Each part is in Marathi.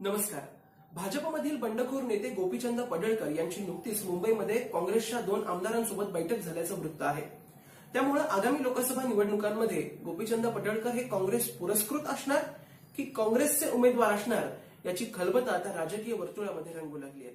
नमस्कार. भाजपमधील बंडखोर नेते गोपीचंद पडळकर यांची नुकतीच मुंबईमध्ये काँग्रेसच्या दोन आमदारांसोबत बैठक झाल्याचं वृत्त आहे. त्यामुळे आगामी लोकसभा निवडणुकांमध्ये गोपीचंद पडळकर हे काँग्रेस पुरस्कृत असणार की काँग्रेसचे उमेदवार असणार याची खलबत आता राजकीय वर्तुळामध्ये रंगू लागली आहे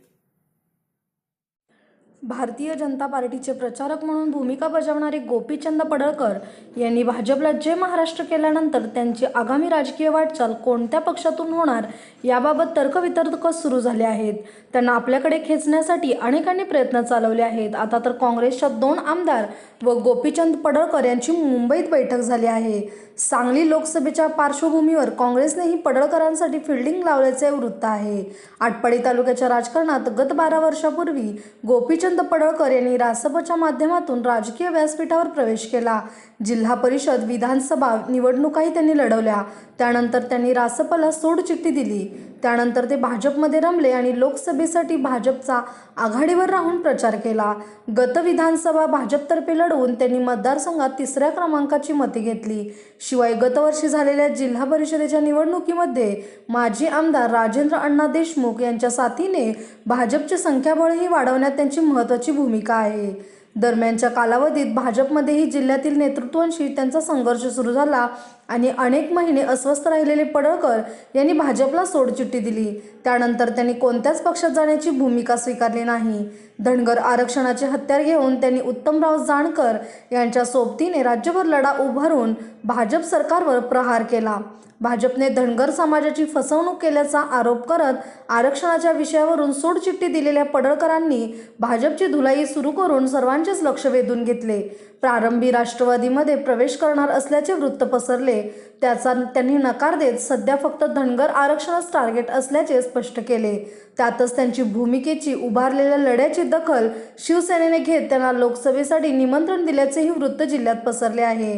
भारतीय जनता पार्टीचे प्रचारक म्हणून भूमिका बजावणारे गोपीचंद पडळकर यांनी भाजपला जय महाराष्ट्र केल्यानंतर त्यांची आगामी राजकीय वाटचाल कोणत्या पक्षातून होणार याबाबत तर्कवितर्क सुरू झाले आहेत. त्यांना आपल्याकडे खेचण्यासाठी अनेकांनी प्रयत्न चालवले आहेत. आता तर काँग्रेसच्या दोन आमदार व गोपीचंद पडळकर यांची मुंबईत बैठक झाली आहे. सांगली लोकसभेच्या पार्श्वभूमीवर काँग्रेसनेही पडळकरांसाठी फिल्डिंग लावल्याचे वृत्त आहे. आटपाडी तालुक्याच्या राजकारणात गत बारा वर्षापूर्वी गोपीचंद पडळकर यांनी रासपच्या माध्यमातून राजकीय व्यासपीठावर प्रवेश केला. जिल्हा परिषद विधानसभा निवडणुकाही त्यांनी लढवल्या. त्यानंतर त्यांनी रासपला सोडचिठ्ठी दिली. त्यानंतर ते भाजपमध्ये रमले आणि लोकसभेसाठी भाजपचा आघाडीवर राहून प्रचार केला. गत विधानसभा भाजपतर्फे लढवून त्यांनी मतदारसंघात तिसऱ्या क्रमांकाची मते घेतली. शिवाय गतवर्षी झालेल्या जिल्हा परिषदेच्या निवडणुकीमध्ये माजी आमदार राजेंद्र अण्णा देशमुख यांच्या साथीने भाजपचे संख्याबळही वाढवण्यात त्यांची महत्त्वाची भूमिका आहे. दरम्यानच्या कालावधीत भाजपमध्येही जिल्ह्यातील नेतृत्वांशी त्यांचा संघर्ष सुरू झाला आणि अनेक महिने अस्वस्थ राहिलेले पडळकर यांनी भाजपला सोडचिठ्ठी दिली. त्यानंतर त्यांनी कोणत्याच पक्षात जाण्याची भूमिका स्वीकारली नाही. धनगर आरक्षणाचे हत्यार घेऊन त्यांनी उत्तमराव जाणकर यांच्या सोबतीने राज्यभर लढा उभारून भाजप सरकारवर प्रहार केला. भाजपने धनगर समाजाची फसवणूक केल्याचा आरोप करत आरक्षणाच्या विषयावरून सोडचिठ्ठी दिलेल्या पडळकरांनी भाजपची धुलाई सुरू करून सर्वांचेच लक्ष वेधून घेतले. प्रारंभी राष्ट्रवादीमध्ये प्रवेश करणार असल्याचे वृत्त पसरले. त्याचा त्यांनी नकार देत सध्या फक्त धनगर आरक्षणच टार्गेट असल्याचे स्पष्ट केले. त्यातच त्यांची भूमिकेची उभारलेल्या लढ्याची दखल शिवसेनेने घेत त्यांना लोकसभेसाठी निमंत्रण दिल्याचेही वृत्त जिल्ह्यात पसरले आहे.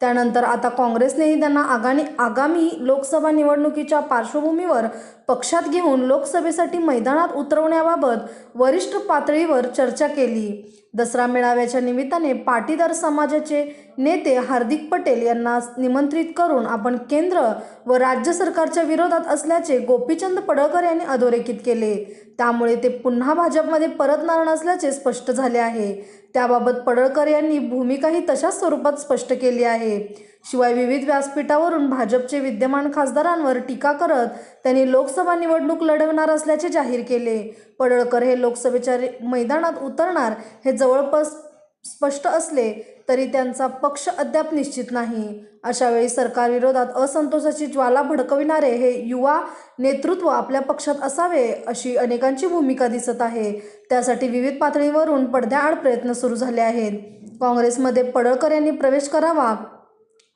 त्यानंतर आता काँग्रेसनेही त्यांना आगामी आगामी लोकसभा निवडणुकीच्या पार्श्वभूमीवर पक्षात घेऊन लोकसभेसाठी मैदानात उतरवण्याबाबत वरिष्ठ पातळीवर चर्चा केली. दसरा मेळाव्याच्या निमित्ताने पाटीदार समाजाचे नेते हार्दिक पटेल यांना निमंत्रित करून आपण केंद्र व राज्य सरकारच्या विरोधात असल्याचे गोपीचंद पडळकर यांनी अधोरेखित केले. त्यामुळे ते पुन्हा भाजपमध्ये परतणार नसल्याचे स्पष्ट झाले आहे. त्याबाबत पडळकर यांनी भूमिकाही तशाच स्वरूपात स्पष्ट केली आहे. शिवाय विविध व्यासपीठावरून भाजपचे विद्यमान खासदारांवर टीका करत त्यांनी लोकसभा निवडणूक लढवणार असल्याचे जाहीर केले. पडळकर हे लोकसभेच्या मैदानात उतरणार हे जवळपास स्पष्ट असले तरी त्यांचा पक्ष अद्याप निश्चित नाही. अशावेळी सरकारविरोधात असंतोषाची ज्वाला भडकविणारे हे युवा नेतृत्व आपल्या पक्षात असावे अशी अनेकांची भूमिका दिसत आहे. त्यासाठी विविध पातळीवरून पडद्याआड प्रयत्न सुरू झाले आहेत. काँग्रेसमध्ये पडळकर यांनी प्रवेश करावा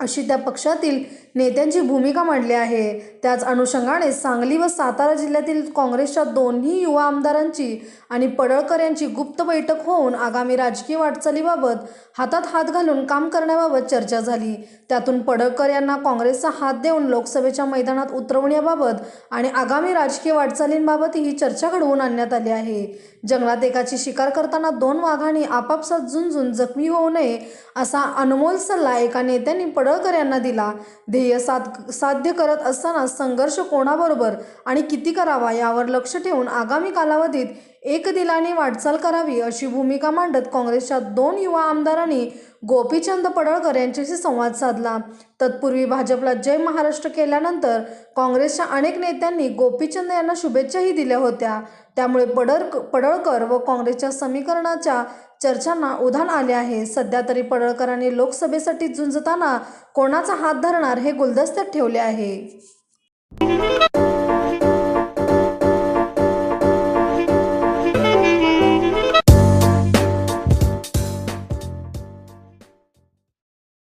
अशी त्या पक्षातील नेत्यांची भूमिका मांडली आहे. त्याच अनुषंगाने सांगली व सातारा जिल्ह्यातील काँग्रेसच्या दोन्ही युवा आमदारांची आणि पडळकर यांची गुप्त बैठक होऊन आगामी राजकीय वाटचालीबाबत हातात हात घालून काम करण्याबाबत चर्चा झाली. त्यातून पडळकर यांना काँग्रेसचा हात देऊन लोकसभेच्या मैदानात उतरवण्याबाबत आणि आगामी राजकीय वाटचालींबाबतही चर्चा घडवून आणण्यात आली आहे. जंगलात एकाची शिकार करताना दोन वाघांनी आपापसात झुंजून जखमी होऊ नये असा अनमोल सल्ला एका नेत्यांनी पडळकर यांना दिला. ध्येय साध साध्य करत असताना संघर्ष कोणाबरोबर आणि किती करावा यावर लक्ष ठेवून आगामी कालावधीत एक दिलाने वाटचाल करावी अशी भूमिका मांडत काँग्रेसच्या दोन युवा आमदारांनी गोपीचंद पडळकर यांच्याशी संवाद साधला. तत्पूर्वी भाजपला जय महाराष्ट्र केल्यानंतर काँग्रेसच्या अनेक नेत्यांनी गोपीचंद यांना शुभेच्छाही दिल्या होत्या. त्यामुळे पडळ पडळकर व काँग्रेसच्या समीकरणाच्या चर्चांना उधाण आले आहे. सध्या तरी पडळकरांनी लोकसभेसाठी झुंजताना कोणाचा हात धरणार हे गुलदस्त्यात ठेवले आहे.